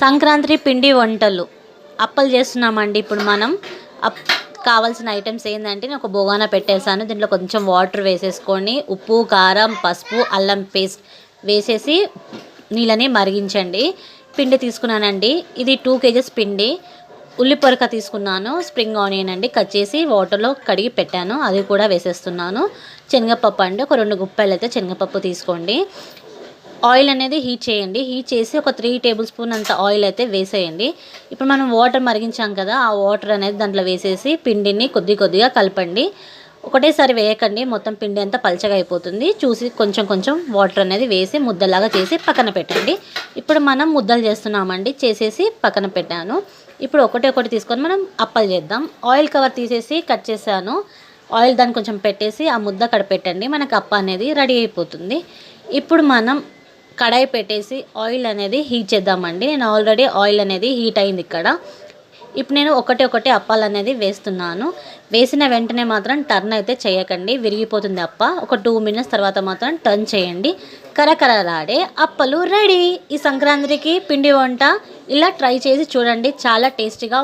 సంక్రాంతి పిండి వంటలు. అప్పలు చేస్తున్నామండి ఇప్పుడు మనం. అప్ కావాల్సిన ఐటమ్స్ ఏంటంటే నేను ఒక బోగాన పెట్టేశాను. దీంట్లో కొంచెం వాటర్ వేసేసుకొని ఉప్పు కారం పసుపు అల్లం పేస్ట్ వేసేసి నీళ్ళని మరిగించండి. పిండి తీసుకున్నానండి. ఇది టూ కేజెస్ పిండి. ఉల్లిపొరక తీసుకున్నాను. స్ప్రింగ్ ఆనియన్ అండి. కట్ చేసి వాటర్లో కడిగి పెట్టాను. అది కూడా వేసేస్తున్నాను. శనగపప్పు అండి. ఒక రెండు గుప్పలు అయితే శనగపప్పు తీసుకోండి. ఆయిల్ అనేది హీట్ చేయండి. హీట్ చేసి ఒక త్రీ టేబుల్ స్పూన్ అంత ఆయిల్ అయితే వేసేయండి. ఇప్పుడు మనం వాటర్ మరిగించాం కదా ఆ వాటర్ అనేది దాంట్లో వేసేసి పిండిని కొద్ది కొద్దిగా కలపండి. ఒకటేసారి వేయకండి. మొత్తం పిండి అంతా పలచగా అయిపోతుంది. చూసి కొంచెం కొంచెం వాటర్ అనేది వేసి ముద్దలాగా చేసి పక్కన పెట్టండి. ఇప్పుడు మనం ముద్దలు చేస్తున్నామండి. చేసేసి పక్కన పెట్టాను. ఇప్పుడు ఒకటి ఒకటి తీసుకొని మనం అప్పలు చేద్దాం. ఆయిల్ కవర్ తీసేసి కట్ చేశాను. ఆయిల్ దాన్ని కొంచెం పెట్టేసి ఆ ముద్ద అక్కడ పెట్టండి మనకు అప్ప అనేది రెడీ అయిపోతుంది. ఇప్పుడు మనం కడాయి పెట్టేసి ఆయిల్ అనేది హీట్ చేద్దామండి. నేను ఆల్రెడీ ఆయిల్ అనేది హీట్ అయింది ఇక్కడ. ఇప్పుడు నేను ఒకటి ఒకటి అప్పాలు అనేది వేస్తున్నాను. వేసిన వెంటనే మాత్రం టర్న్ అయితే చేయకండి. విరిగిపోతుంది అప్ప. ఒక టూ మినిట్స్ తర్వాత మాత్రం టర్న్ చేయండి. కరకరలాడే అప్పలు రెడీ. ఈ సంక్రాంతికి పిండి వంట ఇలా ట్రై చేసి చూడండి. చాలా టేస్టీగా